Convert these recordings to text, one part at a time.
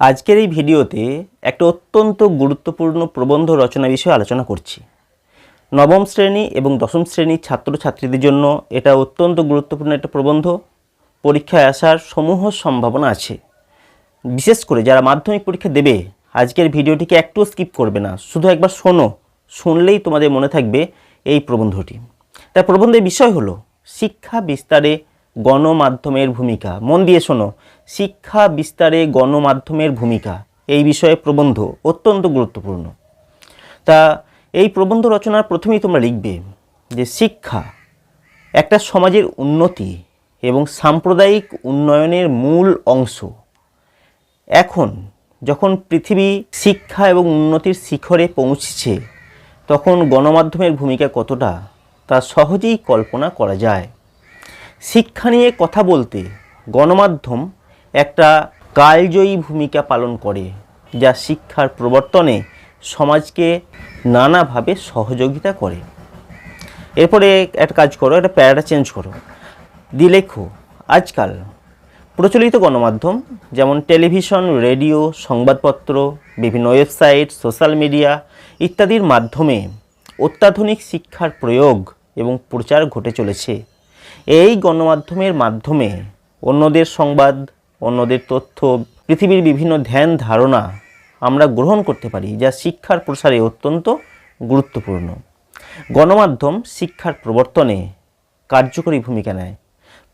আজকের এই ভিডিওতে একটা অত্যন্ত গুরুত্বপূর্ণ প্রবন্ধ রচনা বিষয়ে আলোচনা করছি। নবম শ্রেণি এবং দশম শ্রেণির ছাত্রছাত্রীদের জন্য এটা অত্যন্ত গুরুত্বপূর্ণ একটা প্রবন্ধ। পরীক্ষায় আসার সমূহ সম্ভাবনা আছে। বিশেষ করে যারা মাধ্যমিক পরীক্ষা দেবে, আজকের ভিডিওটিকে একটু স্কিপ করবে না। শুধু একবার শোনো, শুনলেই তোমাদের মনে থাকবে এই প্রবন্ধটি। তার প্রবন্ধের বিষয় হলো, শিক্ষা বিস্তারে গণমাধ্যমের ভূমিকা। মন দিয়ে শোনো, শিক্ষা বিস্তারে গণমাধ্যমের ভূমিকা। এই বিষয়ে প্রবন্ধ অত্যন্ত গুরুত্বপূর্ণ। তা এই প্রবন্ধ রচনার প্রথমেই তোমরা লিখবে যে শিক্ষা একটা সমাজের উন্নতি এবং সাম্প্রদায়িক উন্নয়নের মূল অংশ। এখন যখন পৃথিবী শিক্ষা এবং উন্নতির শিখরে পৌঁছেছে, তখন গণমাধ্যমের ভূমিকা কতটা তা সহজেই কল্পনা করা যায়। শিক্ষা নিয়ে কথা বলতে গণমাধ্যম একটা কালজয়ী ভূমিকা পালন করে, যা শিক্ষার প্রবর্তনে সমাজকে নানাভাবে সহযোগিতা করে। এরপরে একটা কাজ করো, একটা প্যারাটা চেঞ্জ করো। দিয়ে লেখো, আজকাল প্রচলিত গণমাধ্যম যেমন টেলিভিশন, রেডিও, সংবাদপত্র, বিভিন্ন ওয়েবসাইট, সোশ্যাল মিডিয়া ইত্যাদির মাধ্যমে অত্যাধুনিক শিক্ষার প্রয়োগ এবং প্রচার ঘটে চলেছে। এই গণমাধ্যমের মাধ্যমে অন্যদের সংবাদ, অন্যদের তথ্য, পৃথিবীর বিভিন্ন ধ্যান ধারণা আমরা গ্রহণ করতে পারি, যা শিক্ষার প্রসারে অত্যন্ত গুরুত্বপূর্ণ। গণমাধ্যম শিক্ষার প্রবর্তনে কার্যকরী ভূমিকা নেয়।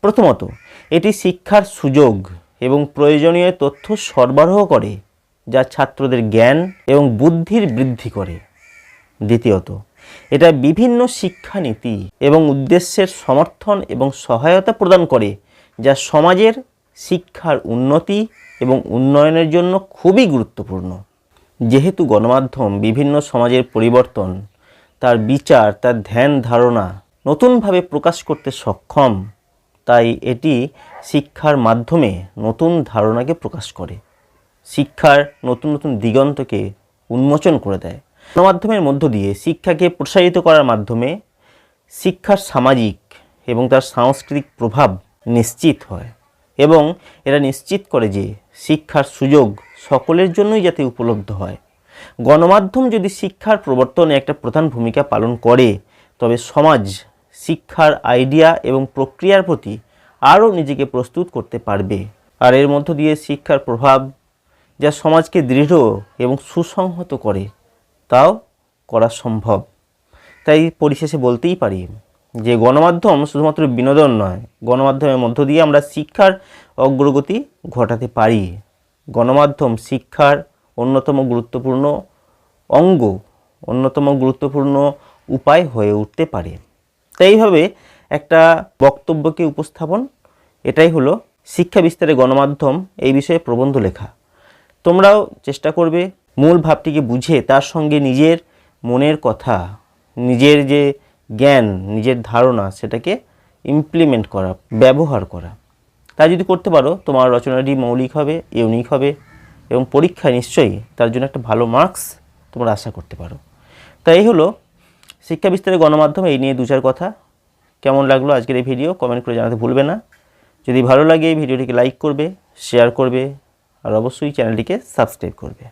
প্রথমত, এটি শিক্ষার সুযোগ এবং প্রয়োজনীয় তথ্য সরবরাহ করে, যা ছাত্রদের জ্ঞান এবং বুদ্ধির বৃদ্ধি করে। দ্বিতীয়ত এটা বিভিন্ন শিক্ষানীতি এবং উদ্দেশ্যের সমর্থন এবং সহায়তা প্রদান করে, যা সমাজের শিক্ষার উন্নতি এবং উন্নয়নের জন্য খুবই গুরুত্বপূর্ণ। যেহেতু গণমাধ্যম বিভিন্ন সমাজের পরিবর্তন, তার বিচার, তার ধ্যান ধারণা নতুনভাবে প্রকাশ করতে সক্ষম, তাই এটি শিক্ষার মাধ্যমে নতুন ধারণাকে প্রকাশ করে, শিক্ষার নতুন নতুন দিগন্তকে উন্মোচন করে দেয়। গণমাধ্যমের মধ্য দিয়ে শিক্ষাকে প্রসারিত করার মাধ্যমে শিক্ষার সামাজিক এবং তার সাংস্কৃতিক প্রভাব নিশ্চিত হয় এবং এরা নিশ্চিত করে যে শিক্ষার সুযোগ সকলের জন্যই যাতে উপলব্ধ হয়। গণমাধ্যম যদি শিক্ষার প্রবর্তনে একটা প্রধান ভূমিকা পালন করে, তবে সমাজ শিক্ষার আইডিয়া এবং প্রক্রিয়ার প্রতি আরও নিজেকে প্রস্তুত করতে পারবে। আর এর মধ্য দিয়ে শিক্ষার প্রভাব যা সমাজকে দৃঢ় এবং সুসংহত করে তাও করা সম্ভব। তাই পরিশেষে বলতেই পারি যে গণমাধ্যম শুধুমাত্র বিনোদন নয়, গণমাধ্যমের মধ্য দিয়ে আমরা শিক্ষার অগ্রগতি ঘটাতে পারি। গণমাধ্যম শিক্ষার অন্যতম গুরুত্বপূর্ণ অঙ্গ, অন্যতম গুরুত্বপূর্ণ উপায় হয়ে উঠতে পারে। তাই এইভাবে একটা বক্তব্যকে উপস্থাপন, এটাই হলো শিক্ষা বিস্তারে গণমাধ্যম এই বিষয়ে প্রবন্ধ লেখা। তোমরাও চেষ্টা করবে মূল ভাবটিকে বুঝে তার সঙ্গে নিজের মনের কথা, নিজের যে জ্ঞান, নিজের ধারণা সেটাকে ইমপ্লিমেন্ট করা, ব্যবহার করা। তা যদি করতে পারো, তোমার রচনাটি মৌলিক হবে ইউনিক হবে এবং পরীক্ষা নিশ্চয়ই তার জন্য একটা ভালো মার্কস তোমরা আশা করতে পারো। তাই এই হলো শিক্ষা বিস্তারের গণমাধ্যম, এই নিয়ে দু চার কথা। কেমন লাগল আজকের এই ভিডিও কমেন্ট করে জানাতে ভুলবে না। যদি ভালো লাগে এই ভিডিওটিকে লাইক করবে শেয়ার করবে, আর অবশ্যই চ্যানেলটিকে সাবস্ক্রাইব করবে।